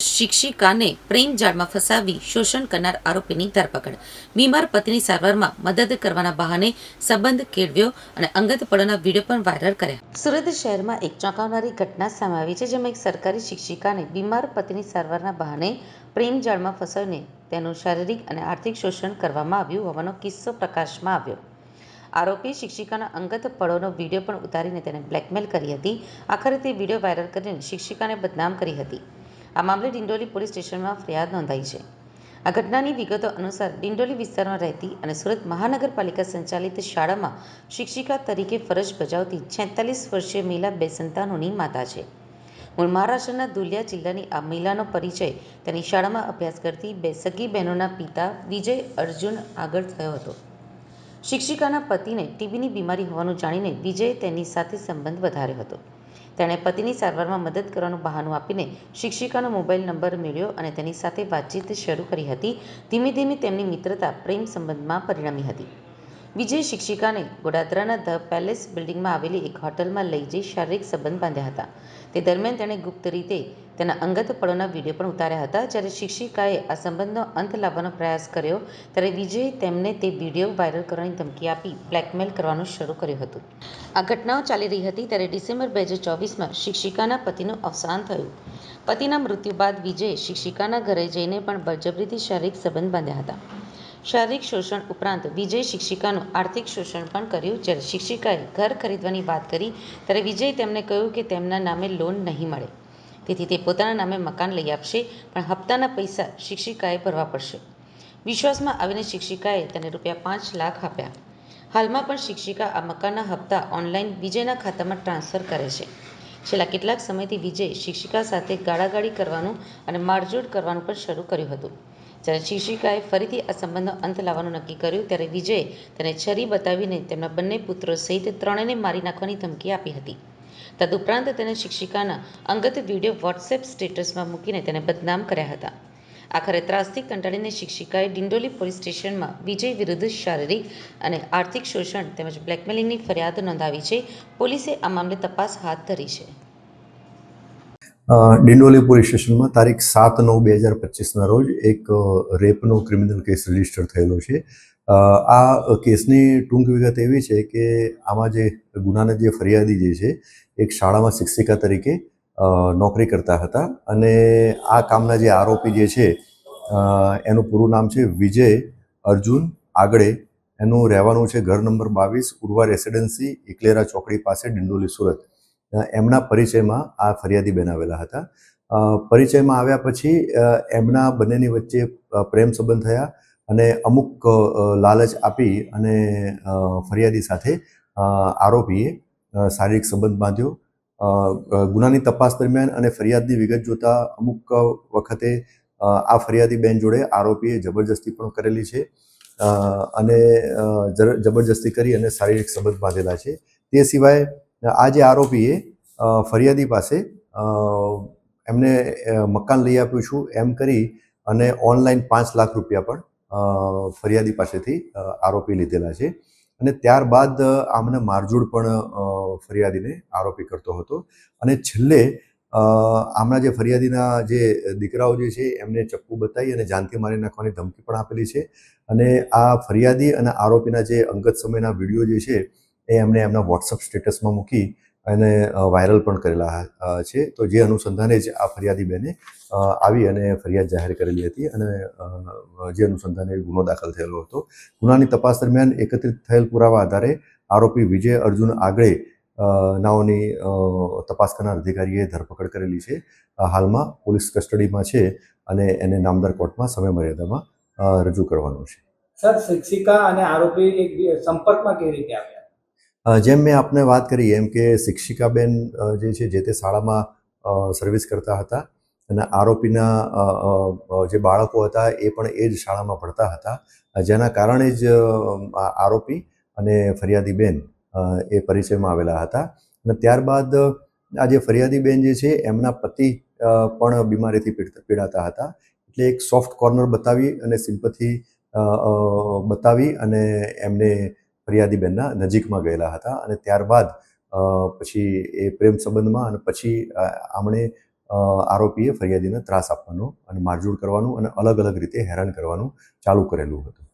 શિક્ષિકાને પ્રેમ જાળમાં ફસાવી શોષણ કરનાર આરોપીની ધરપકડ. બીમાર પતિની સારવારમાં મદદ કરવાના બહાને સંબંધ કેળવ્યો અને અંગત પળોના વીડિયો પણ વાયરલ કર્યા. સુરત શહેરમાં એક ચોંકાવનારી ઘટના સામે આવી છે, જેમાં એક સરકારી શિક્ષિકાને બીમાર પતિની સારવારના બહાને પ્રેમ જાળમાં ફસાવીને તેનું શારીરિક અને આર્થિક શોષણ કરવામાં આવ્યું હોવાનો કિસ્સો પ્રકાશમાં આવ્યો. આરોપી શિક્ષિકાના અંગત પળોનો વીડિયો પણ ઉતારીને તેને બ્લેકમેલ કરી હતી. આખરે તે વીડિયો વાયરલ કરીને શિક્ષિકાને બદનામ કરી હતી. આ મામલે ડિંડોલી પોલીસ સ્ટેશનમાં ફરિયાદ નોંધાઈ છે. આ ઘટનાની વિગતો અનુસાર ડિંડોલી વિસ્તારમાં રહેતી અને સુરત મહાનગરપાલિકા સંચાલિત શાળામાં શિક્ષિકા તરીકે ફરજ બજાવતી છેતાલીસ વર્ષીય મહિલા બે સંતાનોની માતા છે. મૂળ મહારાષ્ટ્રના ધુલિયા જિલ્લાની આ મહિલાનો પરિચય તેની શાળામાં અભ્યાસ કરતી બે સગી બહેનોના પિતા વિજય અર્જુન આગળ થયો હતો. શિક્ષિકાના પતિને ટીબીની બીમારી હોવાનું જાણીને વિજયે તેની સાથે સંબંધ વધાર્યો હતો. તેણે પતિની સારવારમાં મદદ કરવાનું બહાનું આપીને શિક્ષિકાનો મોબાઈલ નંબર મેળવ્યો અને તેની સાથે વાતચીત શરૂ કરી હતી. ધીમે ધીમે તેમની મિત્રતા પ્રેમ સંબંધમાં પરિણમી હતી. વિજય શિક્ષિકાને ગોડાદરાના ધ પેલેસ બિલ્ડિંગમાં આવેલી એક હોટલમાં લઈ જઈ શારીરિક સંબંધ બાંધ્યા હતા. તે દરમિયાન તેણે ગુપ્ત રીતે તેના અંગત પળોના વીડિયો પણ ઉતાર્યા હતા. જ્યારે શિક્ષિકાએ આ સંબંધનો અંત લાવવાનો પ્રયાસ કર્યો, ત્યારે વિજયે તેમને તે વીડિયો વાયરલ કરવાની ધમકી આપી બ્લેકમેલ કરવાનું શરૂ કર્યું હતું. આ ઘટનાઓ ચાલી રહી હતી ત્યારે ડિસેમ્બર બે હજાર ચોવીસમાં શિક્ષિકાના પતિનું અવસાન થયું. પતિના મૃત્યુ બાદ વિજયે શિક્ષિકાના ઘરે જઈને પણ બળજબરીથી શારીરિક સંબંધ બાંધ્યા હતા. શારીરિક શોષણ ઉપરાંત વિજય શિક્ષિકાનું આર્થિક શોષણ પણ કર્યું. જ્યારે શિક્ષિકાએ ઘર ખરીદવાની વાત કરી, ત્યારે વિજય તેમને કહ્યું કે તેમના નામે લોન નહીં મળે. તેથી તે પોતાના નામે મકાન લઈ આપશે, પણ હપ્તાના પૈસા શિક્ષિકાએ ભરવા પડશે. વિશ્વાસમાં આવીને શિક્ષિકાએ તેને રૂપિયા પાંચ લાખ આપ્યા. હાલમાં પણ શિક્ષિકા આ મકાનના હપ્તા ઓનલાઈન વિજયના ખાતામાં ટ્રાન્સફર કરે છે. છેલ્લા કેટલાક સમયથી વિજય શિક્ષિકા સાથે ગાળાગાળી કરવાનું અને મારઝૂડ કરવાનું પણ શરૂ કર્યું હતું. જ્યારે શિક્ષિકાએ ફરીથી આ સંબંધનો અંત લાવવાનું નક્કી કર્યું. ત્યારે વિજયે તેને છરી બતાવીને તેમના બંને પુત્રો સહિત ત્રણેયને મારી નાખવાની ધમકી આપી હતી. તદુપરાંત તેને શિક્ષિકાના અંગત વીડિયો વોટ્સએપ સ્ટેટસમાં મૂકીને તેને બદનામ કર્યા હતા. આખરે ત્રાસથી કંટાળીને શિક્ષિકાએ ડિંડોલી પોલીસ સ્ટેશનમાં વિજય વિરુદ્ધ શારીરિક અને આર્થિક શોષણ તેમજ બ્લેકમેલિંગની ફરિયાદ નોંધાવી છે. પોલીસે આ મામલે તપાસ હાથ ધરી છે. ડિંડોલી પોલીસ સ્ટેશનમાં તારીખ સાત નવ બે હજાર પચીસના રોજ એક રેપનો ક્રિમિનલ કેસ રજિસ્ટર થયેલો છે. આ કેસની ટૂંક વિગત એવી છે કે આમાં જે ગુનાના જે ફરિયાદી જે છે, એક શાળામાં શિક્ષિકા તરીકે નોકરી કરતા હતા અને આ કામના જે આરોપી જે છે એનું પૂરું નામ છે વિજય અર્જુન આગળે એનું રહેવાનું છે ઘર નંબર બાવીસ ઉર્વા રેસિડેન્સી ઇકલેરા ચોકડી પાસે, ડિંડોલી, સુરત. એમના પરિચયમાં આ ફરિયાદી બેન આવેલા હતા પરિચયમાં આવ્યા પછી એમના બંનેની વચ્ચે પ્રેમ સંબંધ થયા અને અમુક લાલચ આપી અને ફરિયાદી સાથે આરોપીએ શારીરિક સંબંધ બાંધ્યો. ગુનાની તપાસ દરમિયાન અને ફરિયાદની વિગત જોતા અમુક વખતે આ ફરિયાદી બેન જોડે આરોપીએ જબરજસ્તી પણ કરેલી છે. અને જબરજસ્તી કરી અને શારીરિક સંબંધ બાંધેલા છે. તે સિવાય આ જે આરોપીએ ફરિયાદી પાસે એમને મકાન લઈ આપ્યું છું એમ કરી અને ઓનલાઈન પાંચ લાખ રૂપિયા પણ ફરિયાદી પાસેથી આરોપી લીધેલા છે. અને ત્યારબાદ આમને મારઝૂડ પણ ફરિયાદીને આરોપી કરતો હતો. અને છેલ્લે આમના જે ફરિયાદીના જે દીકરાઓ જે છે, એમને ચપ્પુ બતાવી અને જાનથી મારી નાખવાની ધમકી પણ આપેલી છે. અને આ ફરિયાદી અને આરોપીના જે અંગત સમયના વીડિયો જે છે એ એમણે એમના વોટ્સઅપ સ્ટેટસમાં મૂકી અને વાયરલ પણ કરેલા છે. તો જે અનુસંધાને જ આ ફરિયાદી બેને આવી અને ફરિયાદ જાહેર કરેલી હતી અને જે અનુસંધાને ગુનો દાખલ થયેલો હતો. ગુનાની તપાસ દરમિયાન એકત્રિત થયેલ પુરાવા આધારે આરોપી વિજય અર્જુન આગળે નાઓની તપાસ કરનાર અધિકારીએ ધરપકડ કરેલી છે. હાલમાં પોલીસ કસ્ટડીમાં છે અને એને નામદાર કોર્ટમાં સમય મર્યાદામાં રજૂ કરવાનો છે. સર, શિક્ષિકા અને આરોપી સંપર્કમાં કેવી રીતે આવ્યા? જેમ મેં આપને વાત કરી, એમ કે શિક્ષિકાબેન જે છે, જે તે શાળામાં સર્વિસ કરતા હતા અને આરોપીના જે બાળકો હતા એ પણ એ જ શાળામાં ભણતા હતા. જેના કારણે જ આરોપી અને ફરિયાદીબેન એ પરિચયમાં આવેલા હતા અને ત્યારબાદ, આ જે ફરિયાદીબેન જે છે, એમના પતિ પણ બીમારીથી પીડાતા હતા. એટલે એક સોફ્ટ કોર્નર બતાવી અને સિમ્પથી બતાવી અને એમને ફરિયાદી બેનના નજીકમાં ગયેલા હતા અને ત્યારબાદ પછી એ પ્રેમ સંબંધમાં અને પછી આમણે આરોપીએ ફરિયાદીને ત્રાસ આપવાનો અને મારઝૂડ કરવાનું અને અલગ અલગ રીતે હેરાન કરવાનું ચાલુ કરેલું હતું.